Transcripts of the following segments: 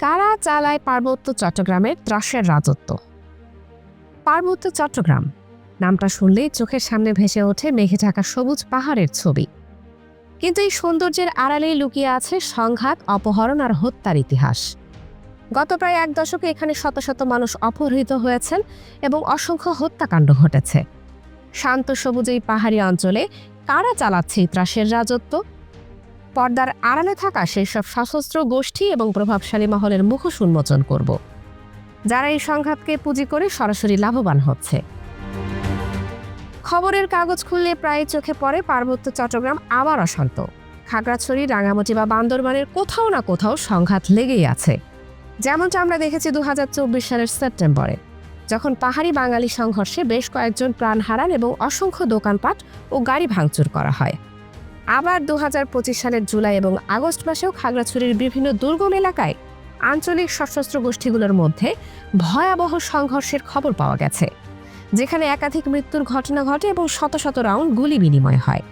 কারা চালায় পার্বত্য চট্টগ্রামের ত্রাসের রাজত্ব? পার্বত্য চট্টগ্রাম। নামটা শুনলেই চোখের সামনে ভেসে ওঠে মেঘে ঢাকা সবুজ পাহাড়ের ছবি। কিন্তু এই সৌন্দর্যের আড়ালেই লুকিয়ে আছে সংঘাত, অপহরণ আর হত্যার ইতিহাস। গত প্রায় এক দশকে এখানে শত শত মানুষ অপহৃত হয়েছেন এবং অসংখ্য হত্যাকাণ্ড ঘটেছে। শান্ত সবুজ এই পাহাড়ি অঞ্চলে কারা চালাচ্ছে ত্রাসের রাজত্ব? পর্দার আড়ালে থাকা সেই সব সশস্ত্র গোষ্ঠী এবং প্রভাবশালী মহলের মুখোশ উন্মোচন করব। যারা এই সংঘাতকে পুঁজি করে সরাসরি লাভবান হচ্ছে। খবরের কাগজ খুললে প্রায় চোখে পড়ে পার্বত্য চট্টগ্রাম আবার অশান্ত। খাগড়াছড়ি, রাঙামাটি বা বান্দরবানের কোথাও না কোথাও সংঘাত লেগেই আছে। যেমনটা আমরা দেখেছি দু হাজার চব্বিশ সালের সেপ্টেম্বরে, যখন পাহাড়ি বাঙালি সংঘর্ষে বেশ কয়েকজন প্রাণ হারান এবং অসংখ্য দোকানপাট ও গাড়ি ভাঙচুর করা হয়। আবার দু হাজার পঁচিশ সালের জুলাই এবং আগস্ট মাসেও খাগড়াছড়ির বিভিন্ন দুর্গম এলাকায় আঞ্চলিক সশস্ত্র গোষ্ঠীগুলোর মধ্যে ভয়াবহ সংঘর্ষের খবর পাওয়া গেছে, যেখানে একাধিক মৃত্যুর ঘটনা ঘটে এবং শত শত রাউন্ড গুলি বিনিময় হয়।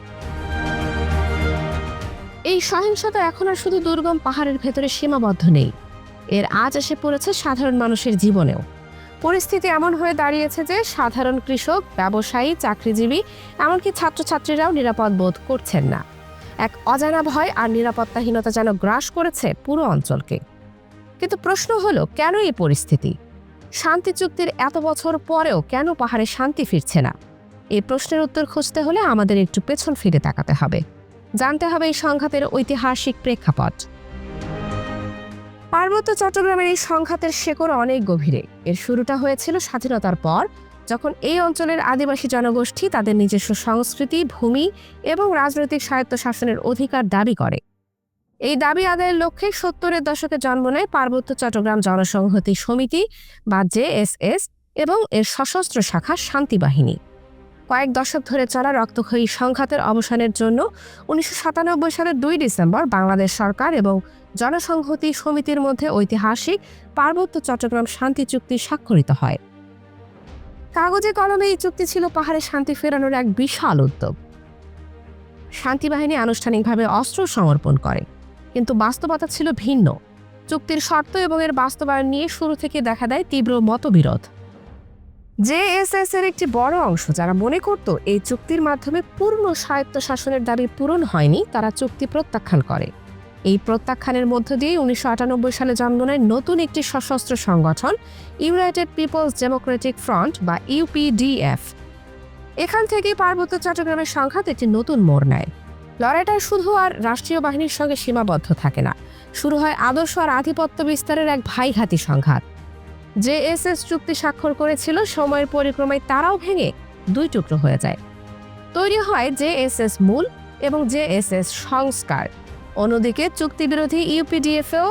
এই সহিংসতা এখন আর শুধু দুর্গম পাহাড়ের ভেতরে সীমাবদ্ধ নেই, এর আজ এসে পড়েছে সাধারণ মানুষের জীবনেও। পরিস্থিতি এমন হয়ে দাঁড়িয়েছে যে সাধারণ কৃষক, ব্যবসায়ী, চাকরিজীবী, এমনকি ছাত্রছাত্রীরাও নিরাপদ বোধ করছেন না। এক অজানা ভয় আর নিরাপত্তাহীনতা যেন গ্রাস করেছে পুরো অঞ্চলকে। কিন্তু প্রশ্ন হলো, কেন এই পরিস্থিতি? শান্তি চুক্তির এত বছর পরেও কেন পাহাড়ে শান্তি ফিরছে না? এই প্রশ্নের উত্তর খুঁজতে হলে আমাদের একটু পেছন ফিরে তাকাতে হবে। জানতে হবে এই সংঘাতের ঐতিহাসিক প্রেক্ষাপট। পার্বত্য চট্টগ্রামের এই সংঘাতের শেকড় অনেক গভীরে। এর শুরুটা হয়েছিল স্বাধীনতার পর, যখন এই অঞ্চলের আদিবাসী জনগোষ্ঠী তাদের নিজস্ব সংস্কৃতি, ভূমি এবং রাজনৈতিক স্বায়ত্তশাসনের অধিকার দাবি করে। এই দাবি আদায়ের লক্ষ্যে সত্তরের দশকে জন্ম নেয় পার্বত্য চট্টগ্রাম জনসংহতি সমিতি বা জেএসএস এবং এর সশস্ত্র শাখা শান্তি বাহিনী। কয়েক দশক ধরে চলা রক্তক্ষয়ী সংঘাতের অবসানের জন্য উনিশশো সাতানব্বই সালের দুই ডিসেম্বর বাংলাদেশ সরকার এবং জনসংহতি সমিতির মধ্যে ঐতিহাসিক পার্বত্য চট্টগ্রাম শান্তি চুক্তি স্বাক্ষরিত হয়। কাগজে কলমে এই চুক্তি ছিল পাহাড়ে শান্তি ফেরানোর এক বিশাল উদ্যোগ। শান্তি বাহিনী আনুষ্ঠানিকভাবে অস্ত্র সমর্পণ করে, কিন্তু বাস্তবতা ছিল ভিন্ন। চুক্তির শর্ত এবং এর বাস্তবায়ন নিয়ে শুরু থেকে দেখা দেয় তীব্র মতবিরোধ। জেএসএস এর একটি বড় অংশ যারা মনে করত এই চুক্তির মাধ্যমে পূর্ণ স্বায়ত্ত শাসনের দাবি পূরণ হয়নি, তারা চুক্তি প্রত্যাখ্যান করে। এই প্রত্যাখ্যানের মধ্য দিয়ে উনিশশো সালে জন্ম নেয় নতুন একটি সশস্ত্র সংগঠন, ইউনাইটেড পিপলস ডেমোক্রেটিক ফ্রন্ট বা ইউপিডিএফ এখান থেকেই পার্বত্য চট্টগ্রামের সংঘাত একটি নতুন মোড় নেয়। লড়াইটা শুধু আর রাষ্ট্রীয় বাহিনীর সঙ্গে সীমাবদ্ধ থাকে না। শুরু হয় আদর্শ আর আধিপত্য বিস্তারের এক ভাইঘাতি সংঘাত। জেএসএস চুক্তি স্বাক্ষর করেছিল, সময়ের পরিক্রমায় তারাও ভেঙে দুই টুকরো হয়ে যায়। তৈরি হয় জেএসএস মূল এবং জেএসএস সংস্কার। অন্যদিকে চুক্তিবিরোধী ইউপিডিএফেও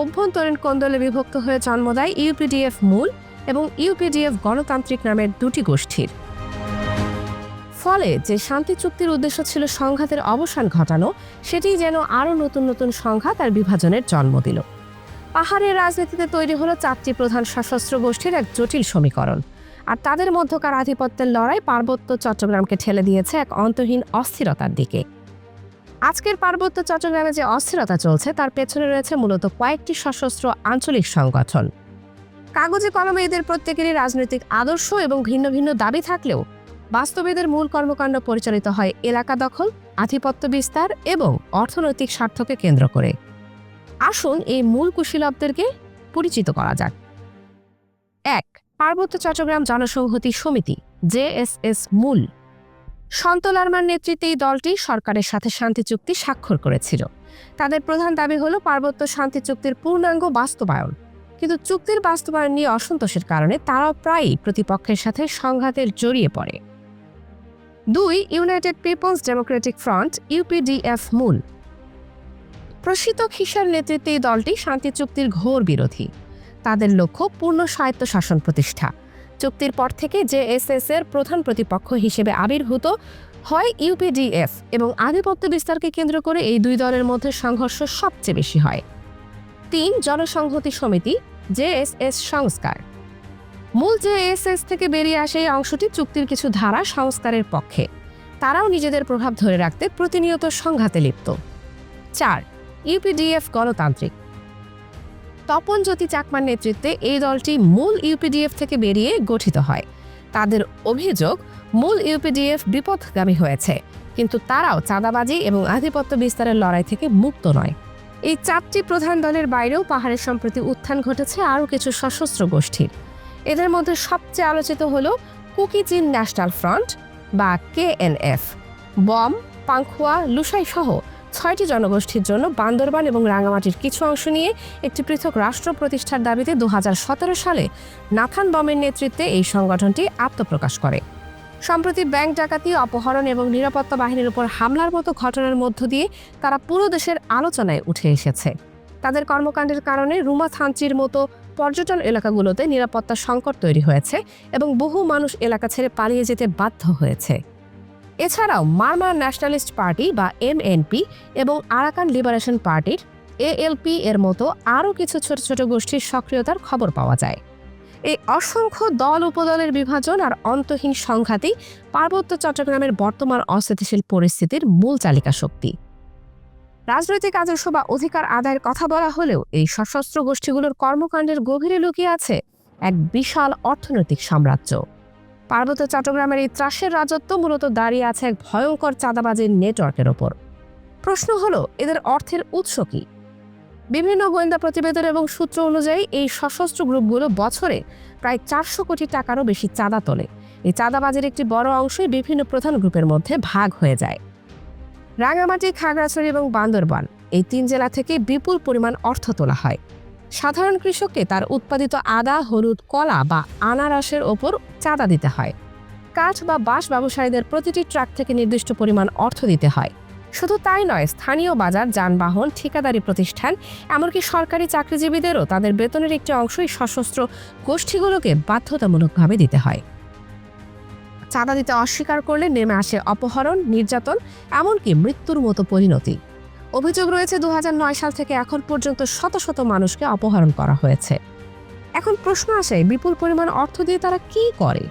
অভ্যন্তরীণ কোন্দলে বিভক্ত হয়ে জন্ম দেয় ইউপিডিএফ মূল এবং ইউপিডিএফ গণতান্ত্রিক নামের দুটি গোষ্ঠীর। ফলে যে শান্তি চুক্তির উদ্দেশ্য ছিল সংঘাতের অবসান ঘটানো সেটি যেন আরও নতুন নতুন সংঘাত আর বিভাজনের জন্ম দিল। পাহাড়ের রাজনীতিতে তৈরি হলো চারটি প্রধান সশস্ত্র গোষ্ঠীর এক জটিল সমীকরণ। আর তাদের মধ্যকার আধিপত্যের লড়াই পার্বত্য চট্টগ্রামকে ঠেলে দিয়েছে এক অন্তহীন অস্থিরতার দিকে। আজকের পার্বত্য চট্টগ্রামে যে অস্থিরতা চলছে, তার পেছনে রয়েছে মূলত কয়েকটি সশস্ত্র আঞ্চলিক সংগঠন। কাগজে কলমে এদের প্রত্যেকেরই রাজনৈতিক আদর্শ এবং ভিন্ন ভিন্ন দাবি থাকলেও বাস্তবে এদের মূল কর্মকাণ্ড পরিচালিত হয় এলাকা দখল, আধিপত্য বিস্তার এবং অর্থনৈতিক স্বার্থকে কেন্দ্র করে। আসুন এই মূল কুশীলবদেরকে পরিচিত করা যাক। এক, পার্বত্য চট্টগ্রাম জনসংহতি সমিতি জেএসএস মূল। সন্তলার্মার নেতৃত্বে এই দলটি সরকারের সাথে শান্তি চুক্তি স্বাক্ষর করেছিল। তাদের প্রধান দাবি হল পার্বত্য শান্তি চুক্তির পূর্ণাঙ্গ বাস্তবায়ন। কিন্তু চুক্তির বাস্তবায়ন নিয়ে অসন্তোষের কারণে তারাও প্রায়ই প্রতিপক্ষের সাথে সংঘাতের জড়িয়ে পড়ে। দুই, United People's Democratic Front UPDF মূল। প্রসিত খিসার নেতৃত্বে এই দলটি শান্তি চুক্তির ঘোর বিরোধী। তাদের লক্ষ্য পূর্ণ স্বায়ত্ত শাসন প্রতিষ্ঠা। চুক্তির পর থেকে জেএসএস এর প্রধান প্রতিপক্ষ হিসেবে আবির্ভূত হয় ইউপিডিএফ এবং আধিপত্য বিস্তারকে কেন্দ্র করে এই দুই দলের মধ্যে সংঘর্ষ সবচেয়ে বেশি হয়। তিন জনসংহতি সমিতি, জেএসএস সংস্কার। মূল জেএসএস থেকে বেরিয়ে আসে এই অংশটি চুক্তির কিছু ধারা সংস্কারের পক্ষে। তারাও নিজেদের প্রভাব ধরে রাখতে প্রতিনিয়ত সংঘাতে লিপ্ত। চার ইউপিডিএফ গণতান্ত্রিক। তপন জ্যোতি চাকমার নেতৃত্বে এই দলটি মূল ইউপিডিএফ থেকে বেরিয়ে গঠিত হয়। তাদের অভিযোগ, মূল ইউপিডিএফ বিপথগামী হয়েছে, কিন্তু তারাও চাঁদাবাজি এবং আধিপত্য বিস্তারের লড়াই থেকে মুক্ত নয়। এই চারটি প্রধান দলের বাইরেও পাহাড়ের সম্প্রতি উত্থান ঘটেছে আরও কিছু সশস্ত্র গোষ্ঠীর। এদের মধ্যে সবচেয়ে আলোচিত হল কুকি চীন ন্যাশনাল ফ্রন্ট বা কেএনএফ বম, পাংখুয়া লুসাই সহ ছয়টি জনগোষ্ঠীর জন্য বান্দরবান এবং রাঙামাটির কিছু অংশ নিয়ে একটি পৃথক রাষ্ট্র প্রতিষ্ঠার দাবিতে দু হাজার সতেরো সালে নাথান বমের নেতৃত্বে এই সংগঠনটি আত্মপ্রকাশ করে। সম্প্রতি ব্যাংক ডাকাতি, অপহরণ এবং নিরাপত্তা বাহিনীর উপর হামলার মতো ঘটনার মধ্য দিয়ে তারা পুরো দেশের আলোচনায় উঠে এসেছে। তাদের কর্মকাণ্ডের কারণে রুমা থানচির মতো পর্যটন এলাকাগুলোতে নিরাপত্তা সংকট তৈরি হয়েছে এবং বহু মানুষ এলাকা ছেড়ে পালিয়ে যেতে বাধ্য হয়েছে। এছাড়াও মারমা ন্যাশনালিস্ট পার্টি বা এমএনপি এবং আরাকান লিবারেশন পার্টির এএলপি এর মতো আরও কিছু ছোট ছোট গোষ্ঠীর সক্রিয়তার খবর পাওয়া যায়। এই অসংখ্য দল উপদলের বিভাজন আর অন্তহীন সংঘাতই পার্বত্য চট্টগ্রামের বর্তমান অস্থিতিশীল পরিস্থিতির মূল চালিকা শক্তি। রাজনৈতিক আদর্শ বা অধিকার আদায়ের কথা বলা হলেও এই সশস্ত্র গোষ্ঠীগুলোর কর্মকাণ্ডের গভীরে লুকিয়ে আছে এক বিশাল অর্থনৈতিক সাম্রাজ্য। পার্বত্য চট্টগ্রামের এই ত্রাসের রাজত্ব মূলত দাঁড়িয়ে আছে এক ভয়ঙ্কর চাঁদাবাজির নেটওয়ার্কের ওপর। প্রশ্ন হলো, এদের অর্থের উৎস কি? বিভিন্ন গোয়েন্দা প্রতিবেদন এবং সূত্র অনুযায়ী এই সশস্ত্র গ্রুপগুলো বছরে প্রায় চারশো কোটি টাকারও বেশি চাঁদা তোলে। এই চাঁদাবাজির একটি বড় অংশই বিভিন্ন প্রধান গ্রুপের মধ্যে ভাগ হয়ে যায়। রাঙামাটি, খাগড়াছড়ি এবং বান্দরবান এই তিন জেলা থেকে বিপুল পরিমাণ অর্থ তোলা হয়। সাধারণ কৃষককে তার উৎপাদিত আদা, হলুদ, কলা বা আনারসের ওপর চাঁদা দিতে হয়। কাঠ বা বাঁশ ব্যবসায়ীদের প্রতিটি ট্রাক থেকে নির্দিষ্ট পরিমাণ অর্থ দিতে হয়। শুধু তাই নয়, স্থানীয় বাজার, যানবাহন, ঠিকাদারি প্রতিষ্ঠান, এমনকি সরকারি চাকরিজীবীদেরও তাদের বেতনের একটি অংশই সশস্ত্র গোষ্ঠীগুলোকে বাধ্যতামূলকভাবে দিতে হয়। চাঁদা দিতে অস্বীকার করলে নেমে আসে অপহরণ, নির্যাতন, এমনকি মৃত্যুর মতো পরিণতি। অভিযোগ রয়েছে দু হাজার নয় সাল থেকে এখন পর্যন্ত শত শত মানুষকে অপহরণ করা হয়েছে। এখন প্রশ্ন আসে, বিপুল পরিমাণ অর্থ দিয়ে তারা কি করে?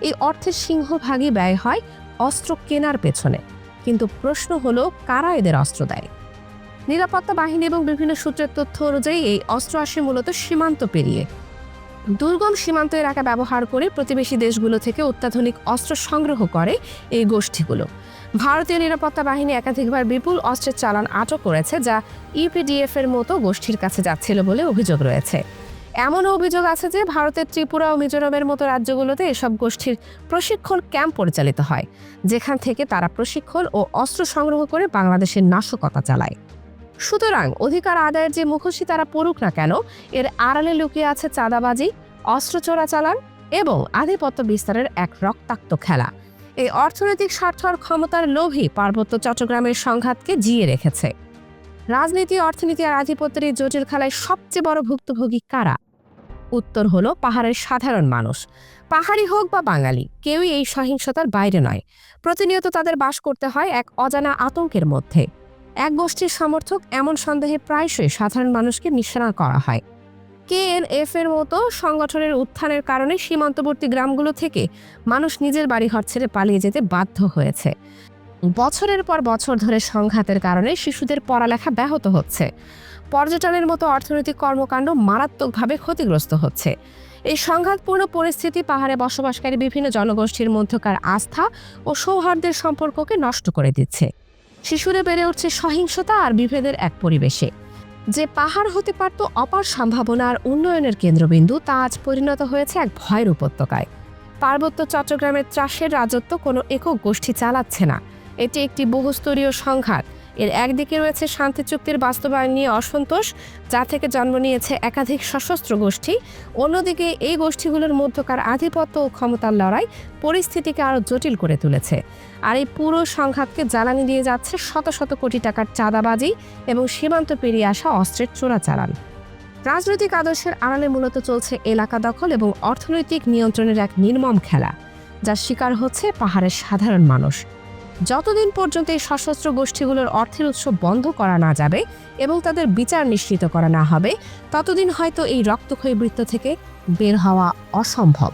এই অর্থের সিংহভাগই ব্যয় হয় অস্ত্র কেনার পেছনে। কিন্তু প্রশ্ন হলো, কারা এদের অস্ত্র দেয়? নিরাপত্তা বাহিনী এবং বিভিন্ন সূত্রের তথ্য অনুযায়ী এই অস্ত্র আসে মূলত সীমান্ত পেরিয়ে। দুর্গম সীমান্ত এলাকা ব্যবহার করে প্রতিবেশী দেশগুলো থেকে অত্যাধুনিক অস্ত্র সংগ্রহ করে এই গোষ্ঠীগুলো। ভারতীয় নিরাপত্তা বাহিনী একাধিকবার বিপুল অস্ত্রের চালান আটক করেছে, যা ইপিডিএফ এর মতো গোষ্ঠীর কাছে যাচ্ছিল বলে অভিযোগ রয়েছে। এমনও অভিযোগ আছে যে, ভারতের ত্রিপুরা ও মিজোরামের মতো রাজ্যগুলোতে এসব গোষ্ঠীর প্রশিক্ষণ ক্যাম্প পরিচালিত হয়, যেখান থেকে তারা প্রশিক্ষণ ও অস্ত্র সংগ্রহ করে বাংলাদেশের নাশকতা চালায়। সুতরাং অধিকার আদায়ের যে মুখোশী তারা পড়ুক না কেন, এর আড়ালে লুকিয়ে আছে চাঁদাবাজি, অস্ত্র চোরাচালান এবং আধিপত্য বিস্তারের এক রক্তাক্ত খেলা। এই অর্থনৈতিক স্বার্থ আর ক্ষমতার লোভই পার্বত্য চট্টগ্রামের সংঘাতকে জিয়ে রেখেছে। রাজনীতি, অর্থনীতি আর আধিপত্যের এই জটিল খেলায় সবচেয়ে বড় ভুক্তভোগী কারা? উত্তর হলো পাহাড়ের সাধারণ মানুষ। পাহাড়ি হোক বা বাঙালি, কেউই এই সহিংসতার বাইরে নয়। প্রতিনিয়ত তাদের বাস করতে হয় এক অজানা আতঙ্কের মধ্যে। এক গোষ্ঠীর সমর্থক এমন সন্দেহে প্রায়শই সাধারণ মানুষকে নিশানা করা হয়। কেএনএফ এর মতো সংগঠনের উত্থানের কারণে সীমান্তবর্তী গ্রামগুলো থেকে মানুষ নিজের বাড়িঘর ছেড়ে পালিয়ে যেতে বাধ্য হয়েছে। বছরের পর বছর ধরে সংঘাতের কারণে শিশুদের পড়ালেখা ব্যাহত হচ্ছে। পর্যটনের মতো অর্থনৈতিক কর্মকাণ্ড মারাত্মকভাবে ক্ষতিগ্রস্ত হচ্ছে। এই সংঘাতপূর্ণ পরিস্থিতি, পাহাড়ে বসবাসকারী বিভিন্ন জনগোষ্ঠীর মধ্যকার আস্থা ও সৌহার্দ্যের সম্পর্ককে নষ্ট করে দিচ্ছে। শিশুরা বেড়ে উঠছে সহিংসতা আর বিভেদের এক পরিবেশে। যে পাহাড় হতে পারত অপার সম্ভাবনার উন্নয়নের কেন্দ্রবিন্দু, তা আজ পরিণত হয়েছে এক ভয়ের উপত্যকায়। পার্বত্য চট্টগ্রামের চাষের রাজত্ব কোনো একক গোষ্ঠী চালাচ্ছে না। এটি একটি বহুস্তরীয় সংঘাত। এর একদিকে রয়েছে শান্তি চুক্তির বাস্তবায়ন নিয়ে অসন্তোষ, যা থেকে জন্ম নিয়েছে একাধিক সশস্ত্র গোষ্ঠী। অন্যদিকে এই গোষ্ঠীগুলোর মধ্যকার আধিপত্য ও ক্ষমতার লড়াই পরিস্থিতিকে আরও জটিল করে তুলেছে। আর এই পুরো সংঘাতকে জ্বালানি দিয়ে যাচ্ছে শত শত কোটি টাকার চাঁদাবাজি এবং সীমান্ত পেরিয়ে আসা অস্ত্রের চোরাচালান। রাজনৈতিক আদর্শের আড়ালে মূলত চলছে এলাকা দখল এবং অর্থনৈতিক নিয়ন্ত্রণের এক নির্মম খেলা, যার শিকার হচ্ছে পাহাড়ের সাধারণ মানুষ। যতদিন পর্যন্ত এই সশস্ত্র গোষ্ঠীগুলোর অর্থের উৎস বন্ধ করা না যাবে এবং তাদের বিচার নিশ্চিত করা না হবে, ততদিন হয়তো এই রক্তক্ষয়ী বৃত্ত থেকে বের হওয়া অসম্ভব।